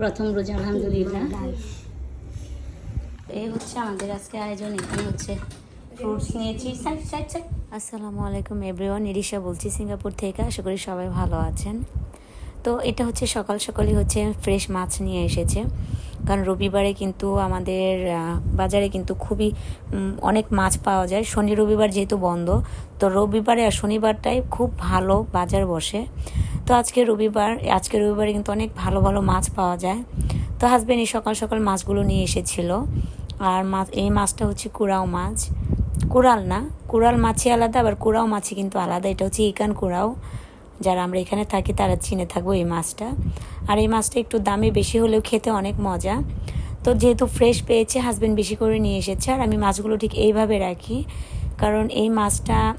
প্রথম রোজা আলহামদুলিল্লাহ। এই হচ্ছে আমাদের আজকে আয়োজন এখানে হচ্ছে ফ্রুটস নিয়েছি। Side side side. আসসালামু আলাইকুম এভরিওয়ান নিরিশা বলছি সিঙ্গাপুর থেকে আশা করি সবাই ভালো আছেন। তো এটা হচ্ছে সকাল সকালই হচ্ছে ফ্রেশ মাছ নিয়ে এসেছে। কারণ রবিবারে কিন্তু আমাদের বাজারে কিন্তু খুবই অনেক মাছ পাওয়া যায়। শনি রবিবার যেহেতু বন্ধ তো রবিবারে আর শনিবারটাই খুব ভালো বাজার বসে। তো আজকে রবিবার আজকে রবিবারে কিন্তু অনেক ভালো ভালো মাছ পাওয়া যায়। তো হাজব্যান্ড এই সকাল সকাল মাছগুলো নিয়ে এসেছিল। আর মাছ, এই মাছটা হচ্ছে কুড়াও মাছ। কুড়াল না, কুড়াল মাছই আলাদা, আবার কুড়াও মাছই কিন্তু আলাদা। এটা হচ্ছে ইকান কুড়াও। যারা আমরা এখানে থাকি, তারা চিনে থাকব এই মাছটা। আর এই মাছটা একটু দামে, বেশি হলেও খেতে অনেক মজা। তো যেহেতু ফ্রেশ পেয়েছে হাজব্যান্ড বেশি করে নিয়ে এসেছে। আর আমি মাছগুলো ঠিক এইভাবে রাখি। কারণ এই মাছটা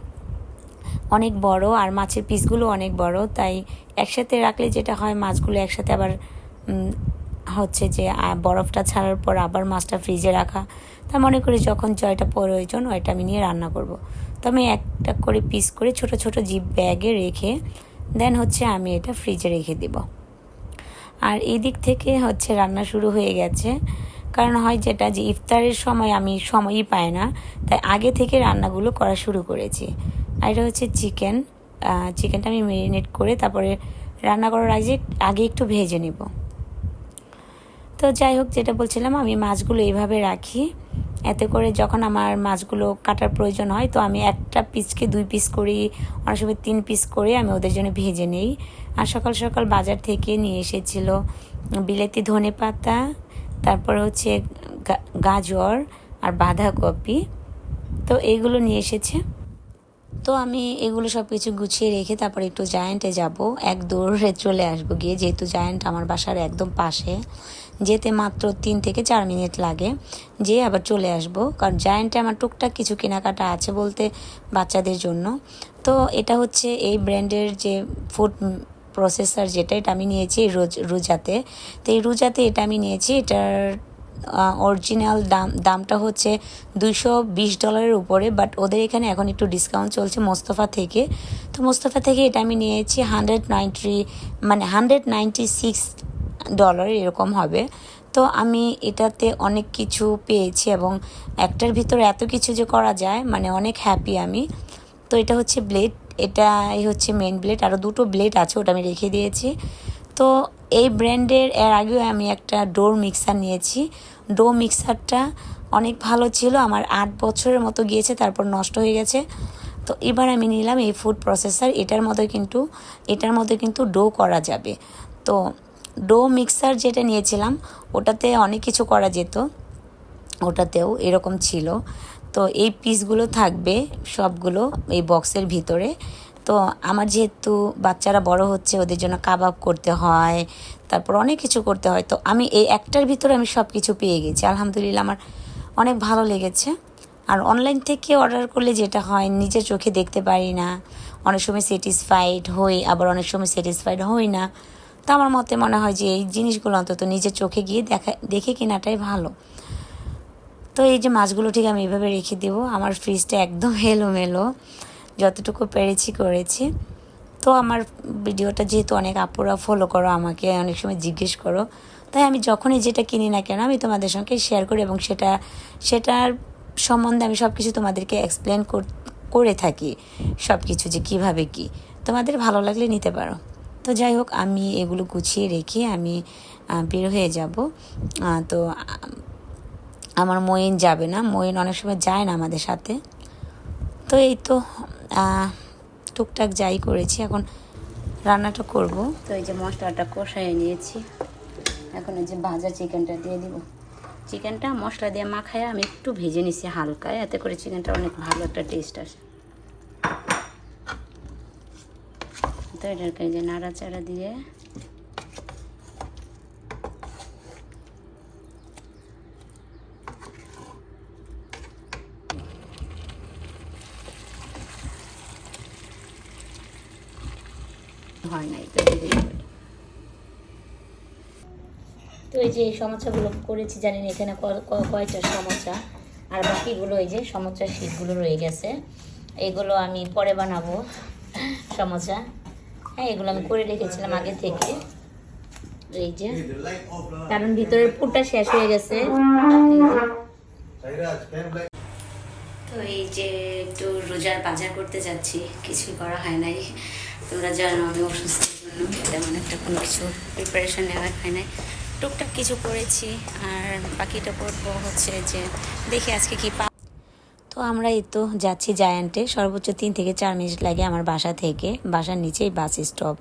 অনেক বড় আর মাছের পিসগুলো অনেক বড়, তাই একসাথে রাখলে যেটা হয় মাছগুলো একসাথে আবার হচ্ছে যে বরফটা ছাড়ার পর আবার মাছটা ফ্রিজে রাখা। তা মনে করি যখন জয়টা প্রয়োজন ওইটা আমি নিয়ে রান্না করব। তো আমি একটা করে পিস করে ছোট ছোট জিপ ব্যাগে রেখে, দেন হচ্ছে আমি এটা ফ্রিজে রেখে দেব। আর এই দিক থেকে হচ্ছে রান্না শুরু হয়ে গেছে। কারণ হয় যেটা যে, ইফতারের সময় আমি সময়ই পাই না, তাই আগে থেকে রান্নাগুলো করা শুরু করেছি। আর এটা হচ্ছে চিকেন। চিকেনটা আমি মেরিনেট করে তারপরে রান্না করার আগে আগে একটু ভেজে নিব। তো যাই হোক, যেটা বলছিলাম, আমি মাছগুলো এইভাবে রাখি। এতে করে যখন আমার মাছগুলো কাটার প্রয়োজন হয়, তো আমি একটা পিসকে দুই পিস করি, অনেক সময় তিন পিস করে আমি ওদের জন্য ভেজে নেই। আর সকাল সকাল বাজার থেকে নিয়ে এসেছিল বিলেতি ধনে পাতা, তারপর হচ্ছে গাজর আর বাঁধাকপি। তো এইগুলো নিয়ে এসেছে। তো আমি এগুলো সব কিছু গুছিয়ে রেখে তারপর একটু জায়ান্টে যাব। এক দৌড়ে চলে আসব গিয়ে, যেহেতু জায়ান্ট আমার বাসার একদম পাশে। যেতে মাত্র তিন থেকে চার মিনিট লাগে। যেয়ে আবার চলে আসব। কারণ জায়ান্টে আমার টুকটাক কিছু কেনাকাটা আছে বলতে বাচ্চাদের জন্য। তো এটা হচ্ছে এই ব্র্যান্ডের যে ফুড প্রসেসর যেটা, এটা আমি নিয়েছি রোজ, রোজাতে। তো এই রোজাতে এটা আমি নিয়েছি। এটার অরিজিনাল দাম, দামটা হচ্ছে দুশো বিশ ডলারের উপরে বাট ওদের এখানে এখন একটু ডিসকাউন্ট চলছে মোস্তফা থেকে। তো মোস্তফা থেকে এটা আমি নিয়েছি হান্ড্রেড নাইনটি মানে হান্ড্রেড নাইনটি সিক্স ডলার এরকম হবে। তো আমি এটাতে অনেক কিছু পেয়েছি এবং একটার ভিতরে এত কিছু যে করা যায় মানে অনেক হ্যাপি আমি। তো এটা হচ্ছে ব্লেড এটাই হচ্ছে মেন ব্লেড আরও দুটো ব্লেড আছে ওটা আমি রেখে দিয়েছি। তো এই ব্র্যান্ডের, এর আগেও আমি একটা ডোর মিক্সার নিয়েছি। ডো মিক্সারটা অনেক ভালো ছিল, আমার আট বছরের মতো গিয়েছে, তারপর নষ্ট হয়ে গেছে। তো এবার আমি নিলাম এই ফুড প্রসেসার, এটার মধ্যে কিন্তু, এটার মধ্যে কিন্তু ডো করা যাবে। তো ডো মিক্সার যেটা নিয়েছিলাম, ওটাতে অনেক কিছু করা যেত, ওটাতেও এরকম ছিল। তো এই পিসগুলো থাকবে সবগুলো এই বক্সের ভিতরে। তো আমার যেহেতু বাচ্চারা বড় হচ্ছে, ওদের জন্য কাবাব করতে হয়, তারপর অনেক কিছু করতে হয়, তো আমি এই একটার ভিতরে আমি সব কিছু পেয়ে গেছি। আলহামদুলিল্লাহ আমার অনেক ভালো লেগেছে। আর অনলাইন থেকে অর্ডার করলে যেটা হয়, নিজের চোখে দেখতে পারি না। অনেক সময় স্যাটিসফাইড হই, আবার অনেক সময় স্যাটিসফাইড হই না। তো আমার মতে মনে হয় যে এই জিনিসগুলো অন্তত নিজের চোখে গিয়ে দেখা, দেখে কেনাটাই ভালো। তো এই যে মাছগুলো ঠিক আমি এভাবে রেখে দেবো, আমার ফ্রিজটা একদম এলোমেলো। যতটুকু পেরেছি, করেছি। তো আমার ভিডিওটা যেহেতু অনেক আপুরা ফলো করো, আমাকে অনেক সময় জিজ্ঞেস করো, তাই আমি যখনই যেটা কিনি না কেন আমি তোমাদের সঙ্গে শেয়ার করি এবং সেটা, সেটার সম্বন্ধে আমি সব কিছু তোমাদেরকে এক্সপ্লেন করে থাকি সব কিছু যে কীভাবে কি। তোমাদের ভালো লাগলে নিতে পারো। তো যাই হোক, আমি এগুলো গুছিয়ে রেখে আমি বের হয়ে যাব। তো, আমার মইন যাবে না, মইন অনেক সময় যায় না আমাদের সাথে। তো এই তো টুকটাক যাই করেছি, এখন রান্নাটা করব। তো এই যে মশলাটা কষাই নিয়েছি। এখন এই যে ভাজা চিকেনটা দিয়ে দিব। চিকেনটা মশলা দিয়ে মাখায় আমি একটু ভেজে নিছি হালকা, এতে করে চিকেনটা অনেক ভালো একটা টেস্ট আসে। তো এটাকে যে নাড়াচাড়া দিয়ে তো এই যে এই সমস্যাগুলো করেছি, জানি না এখানে কয়টা সমস্যা। আর বাকিগুলো এই যে সমস্যার শীতগুলো রয়ে গেছে। এগুলো আমি পরে বানাবো সমস্যা। হ্যাঁ এগুলো আমি করে রেখেছিলাম আগে থেকে। এই যে. কারণ ভিতরের পুরটা শেষ হয়ে গেছে এই যে। Sairaj, can black. তো এই যে একটু রোজার বাজার করতে যাচ্ছি, কিছুই করা হয় নাই। তোমরা জানো আমি অসুস্থের জন্য তেমন একটা কোনো কিছু প্রিপারেশন নেওয়া হয় নাই। টুকটাক কিছু করেছি, আর বাকিটা করব হচ্ছে যে দেখি আজকে কি পা তো আমরা এই তো যাচ্ছি জায়ান্টে সর্বোচ্চ তিন থেকে চার মিনিট লাগে আমার বাসা থেকে। বাসার নিচেই বাস স্টপ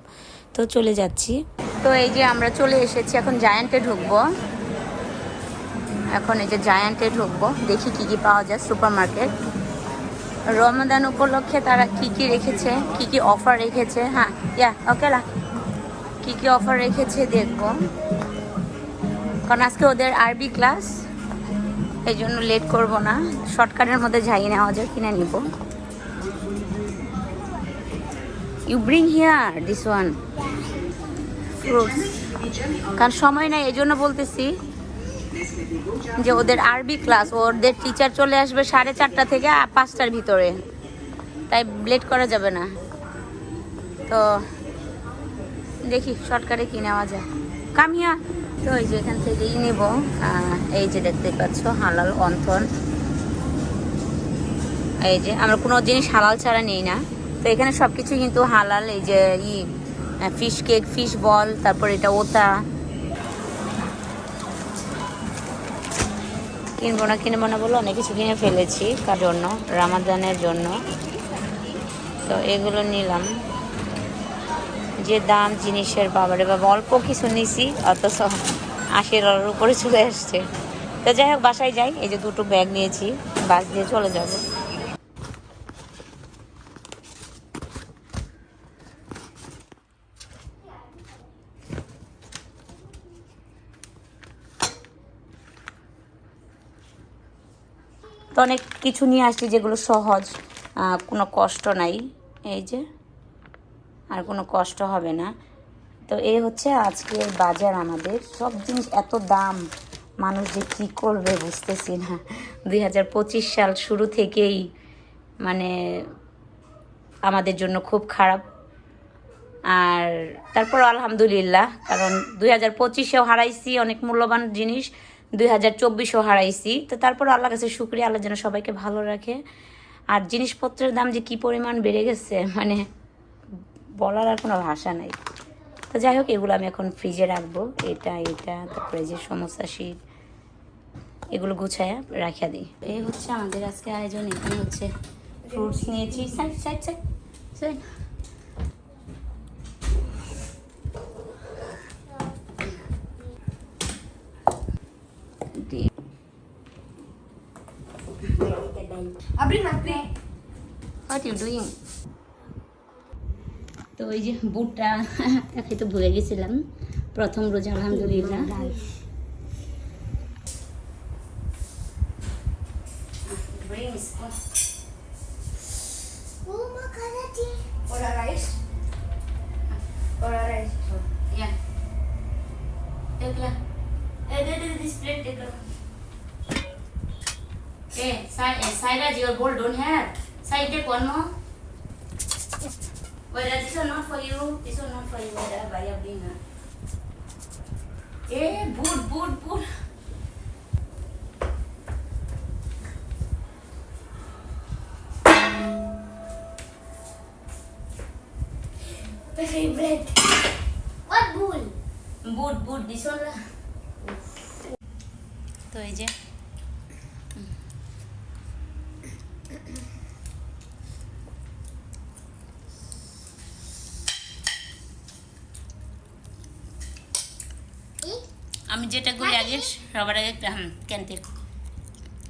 তো চলে যাচ্ছি। তো এই যে আমরা চলে এসেছি, এখন জায়ান্টে ঢুকবো। এখন এই যে জায়ান্টে ঢুকবো, দেখি কি কি পাওয়া যায় সুপার মার্কেট রমাদান উপলক্ষে তারা কি কি রেখেছে, কি কি অফার রেখেছে? হ্যাঁ ইয়া ওকে লা কি কি অফার রেখেছে দেখব। কারণ আজকে ওদের আরবি ক্লাস এই জন্য লেট করব না। শর্টকাটের মধ্যে যাই নেওয়া যায়, কিনে নিব। You bring here this one কারণ সময় নাই, এই জন্য বলতেছি। যে ওদের আরবি ক্লাস, ওদের টিচার চলে আসবে সাড়ে চারটা থেকে পাঁচটার ভিতরে। তাই লেট করা যাবে না। তো দেখি শর্টকাটে কি নেওয়া যায়। কামিয়া, তো এই যে এখান থেকেই নেব। এই যে দেখতে পাচ্ছ, হালাল অন্থন। এই যে আমরা কোনো জিনিস হালাল ছাড়া নেই না। তো এখানে সব কিছু কিন্তু হালাল, এই যে ই ফিশ কেক ফিশ বল তারপর এটা ওতা। কিনবো না কিনবো না বলে অনেক কিছু কিনে ফেলেছি কার জন্য, রামাদানের জন্য। তো এগুলো নিলাম। যে দাম জিনিসের বাবারে বা অল্প কিছু নিছি, অথচ আশি ডলার উপরে চলে আসছে। তো যাই হোক, বাসায় যাই, এই যে দুটো ব্যাগ নিয়েছি, বাস দিয়ে চলে যাব। তো অনেক কিছু নিয়ে আসছি যেগুলো সহজ। কোনো কষ্ট নাই, এই যে। আর কোনো কষ্ট হবে না। তো এই হচ্ছে আজকের বাজার আমাদের। সব জিনিস এত দাম, মানুষ যে কী করবে বুঝতেছি না। দুই হাজার পঁচিশ সাল শুরু থেকেই মানে আমাদের জন্য খুব খারাপ। আর তারপর আলহামদুলিল্লাহ, কারণ দুই হাজার পঁচিশেও হারাইছি অনেক মূল্যবান জিনিস। দুই হাজার চব্বিশও হারাইছি। তো তারপর আল্লাহ কাছে শুক্রিয়া, আল্লাহ যেন সবাইকে ভালো রাখে। আর জিনিসপত্রের দাম যে কী পরিমাণ বেড়ে গেছে মানে বলার আর কোনো ভাষা নাই। তো যাই হোক, এগুলো আমি এখন ফ্রিজে রাখব। এটা এটা, তারপরে যে সমস্যা শীত এগুলো গুছায়া রাখিয়া দিই। এই হচ্ছে আমাদের আজকে আয়োজন। এখানে হচ্ছে ফ্রুটস নিয়েছি। Side side side side what you doing তো ওই যে বুটটা খেতে ভুলে গেছিলাম প্রথম রোজা আলহামদুলিল্লাহ Oh, makanan dia. Ora rice. Ora rice. Yeah. Take la. Eh, de, de, this plate take la. Eh, Sai, eh, Sairaj, your bowl don't have. Sai, take one more. Wait, this one not for you. This one not for you. Wait, I buy a dinner. Eh, boot, boot, boot. My favorite. What bull? বুট বুট দিছ না তো এই যে যেটা করি আগে সবার আগে ক্যান্তে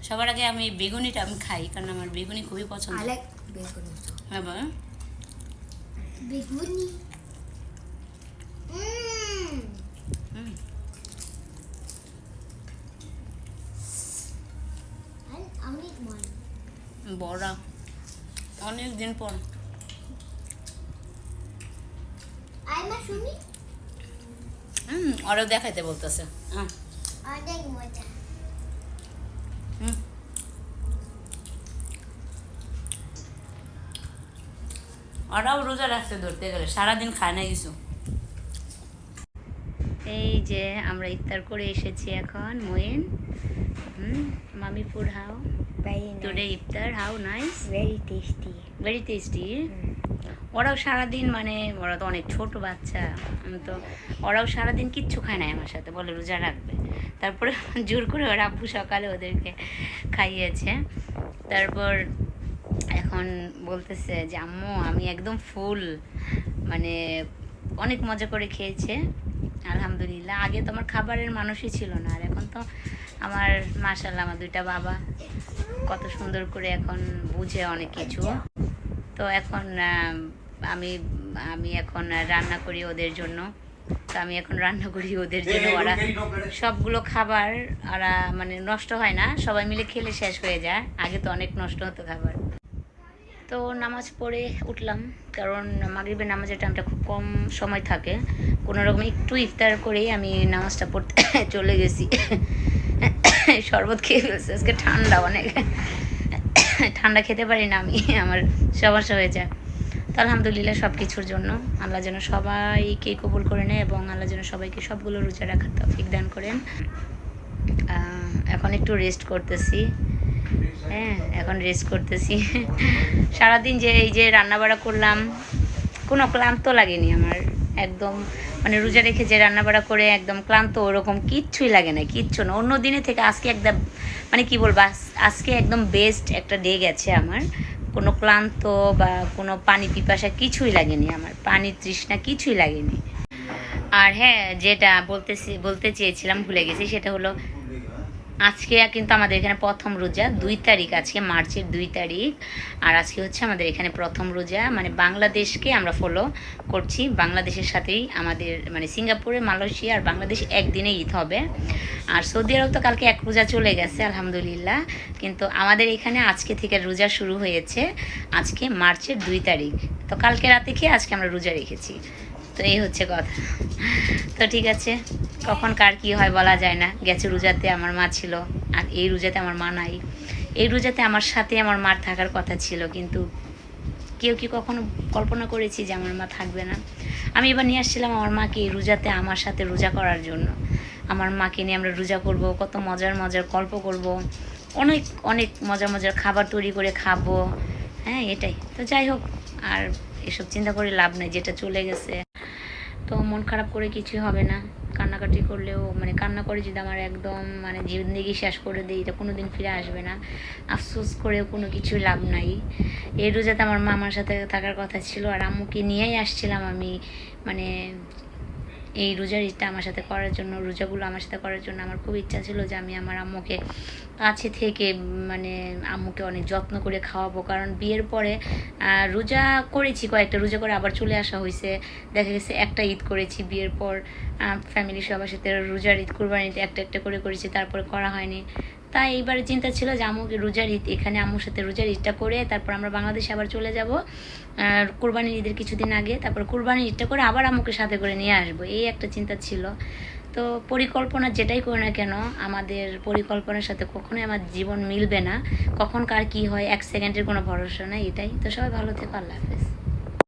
সবার আগে আমি বেগুনিটা আমি খাই কারণ আমার বেগুনি খুবই পছন্দ. হ্যাঁ বাবা. বড়া। অনেক দিন পর। হুম ওরাও দেখাইতে বলতেছে। অনেক মজা ওরাও রোজা রাখতে ধরতে গেলে সারাদিন খায় না কিছু। এই যে আমরা ইফতার করে এসেছি এখন মোয়েন হুম মামি food how Very today iftar how nice very tasty very tasty ওরাও সারাদিন মানে ওরা তো অনেক ছোট বাচ্চা তো, ওরাও সারাদিন কিচ্ছু খায় না আমার সাথে, বলে রোজা রাখবে। তারপরে জোর করে ওর আব্বু সকালে ওদেরকে খাইয়েছে। তারপর এখন বলতেছে যে, আম্মু, আমি একদম ফুল। মানে অনেক মজা করে খেয়েছে, আলহামদুলিল্লাহ। আগে তো আমার খাবারের মানুষই ছিল না, আর এখন তো আমার মাশাল্লাহ আমার দুইটা বাবা। কত সুন্দর করে এখন বুঝে অনেক কিছু। তো এখন আমি আমি এখন রান্না করি ওদের জন্য। তো আমি এখন রান্না করি ওদের জন্য। ওরা সবগুলো খাবার ওরা মানে নষ্ট হয় না সবাই মিলে খেলে শেষ হয়ে যায়। আগে তো অনেক নষ্ট হতো খাবার। তো নামাজ পড়ে উঠলাম কারণ মাগরিবের নামাজের টাইমটা খুব কম সময় থাকে। কোনো রকম একটু ইফতার করেই আমি নামাজটা পড়তে চলে গেছি। শরবত খেয়ে ফেলছি আজকে ঠান্ডা অনেক। ঠান্ডা খেতে পারি না আমি আমার সমস্যা হয়ে যায় আলহামদুলিল্লাহ সব কিছুর জন্য। আল্লাহ যেন সবাইকে কবুল করে নেয় এবং আল্লাহ যেন সবাইকে সবগুলো রোজা রাখার তৌফিক দান করেন। এখন একটু রেস্ট করতেছি। হ্যাঁ এখন রেস্ট করতেছি। সারাদিন যে এই যে রান্নাবাড়া করলাম, কোনো ক্লান্ত লাগেনি আমার। একদম মানে রোজা রেখে যে রান্নাবাড়া করে একদম ক্লান্ত, ওরকম কিচ্ছুই লাগে না, কিচ্ছু না। অন্য দিনে থেকে আজকে একদম মানে কি বলব, আজ- আজকে একদম বেস্ট একটা ডে গেছে আমার। কোনো ক্লান্ত বা কোনো পানি পিপাসা কিছুই লাগেনি, আমার পানি তৃষ্ণা কিছুই লাগেনি। আর হ্যাঁ যেটা বলতেছি, বলতে চেয়েছিলাম ভুলে গেছি, সেটা হলো আজকে কিন্তু আমাদের এখানে প্রথম রোজা, দুই তারিখ। আজকে মার্চের দুই তারিখ। আর আজকে হচ্ছে আমাদের এখানে প্রথম রোজা। মানে বাংলাদেশকে আমরা ফলো করছি। বাংলাদেশের সাথেই আমাদের মানে সিঙ্গাপুরে, মালয়েশিয়া আর বাংলাদেশ একদিনে ঈদ হবে। আর সৌদি আরব তো কালকে এক রোজা চলে গেছে, আলহামদুলিল্লাহ। কিন্তু আমাদের এখানে আজকে থেকে রোজা শুরু হয়েছে আজকে মার্চের দুই তারিখ। তো কালকে রাতে খেয়ে আজকে আমরা রোজা রেখেছি। তো এই হচ্ছে কথা। তো ঠিক আছে, কখন কার কি হয় বলা যায় না। গেছে রোজাতে আমার মা ছিল, আর এই রোজাতে আমার মা নাই। এই রোজাতে আমার সাথে আমার মার থাকার কথা ছিল, কিন্তু কেউ কি কখনো কল্পনা করেছি যে আমার মা থাকবে না? আমি এবার নিয়ে আসছিলাম আমার মাকে এই রোজাতে আমার সাথে রোজা করার জন্য। আমার মাকে নিয়ে আমরা রোজা করব, কত মজার মজার গল্প করব, অনেক অনেক মজার মজার খাবার তৈরি করে খাব। হ্যাঁ এটাই। তো যাই হোক, আর এসব চিন্তা করে লাভ নেই, যেটা চলে গেছে। তো মন খারাপ করে কিছুই হবে না। কান্নাকাটি করলেও মানে কান্না করে যদি আমার একদম মানে জিন্দিগি শেষ করে দিই, এটা কোনো দিন ফিরে আসবে না। আফসোস করে কোনো কিছু লাভ নাই। এই রোজাতে আমার মামার সাথে থাকার কথা ছিল, আর আম্মুকে নিয়েই আসছিলাম আমি মানে এই রোজার ঈদটা আমার সাথে করার জন্য, রোজাগুলো আমার সাথে করার জন্য আমার খুব ইচ্ছা ছিল যে আমি আমার আম্মুকে কাছে থেকে মানে আম্মুকে অনেক যত্ন করে খাওয়াবো। কারণ বিয়ের পরে রোজা করেছি, কয়েকটা রোজা করে আবার চলে আসা হয়েছে দেখা গেছে একটা ঈদ করেছি, বিয়ের পর ফ্যামিলি সবার সাথে রোজার ঈদ কুরবানিতে একটা একটা করে করেছি, তারপরে করা হয়নি। তাই এইবারে চিন্তা ছিল যে আম্মুকে রোজার ঈদ, এখানে আম্মুর সাথে রোজার ঈদটা করে তারপর আমরা বাংলাদেশে আবার চলে যাব। আর কুরবানির ঈদের কিছুদিন আগে তারপর কুরবানির ঈদটা করে আবার আমুকে সাথে করে নিয়ে আসব, এই একটা চিন্তা ছিল। তো পরিকল্পনা যেটাই করি না কেন, আমাদের পরিকল্পনার সাথে কখনোই আমার জীবন মিলবে না, কখন কার কি হয়, এক সেকেন্ডের কোনো ভরসা নাই এটাই। তো সবাই ভালো থেকো, আল্লাহ হাফেজ।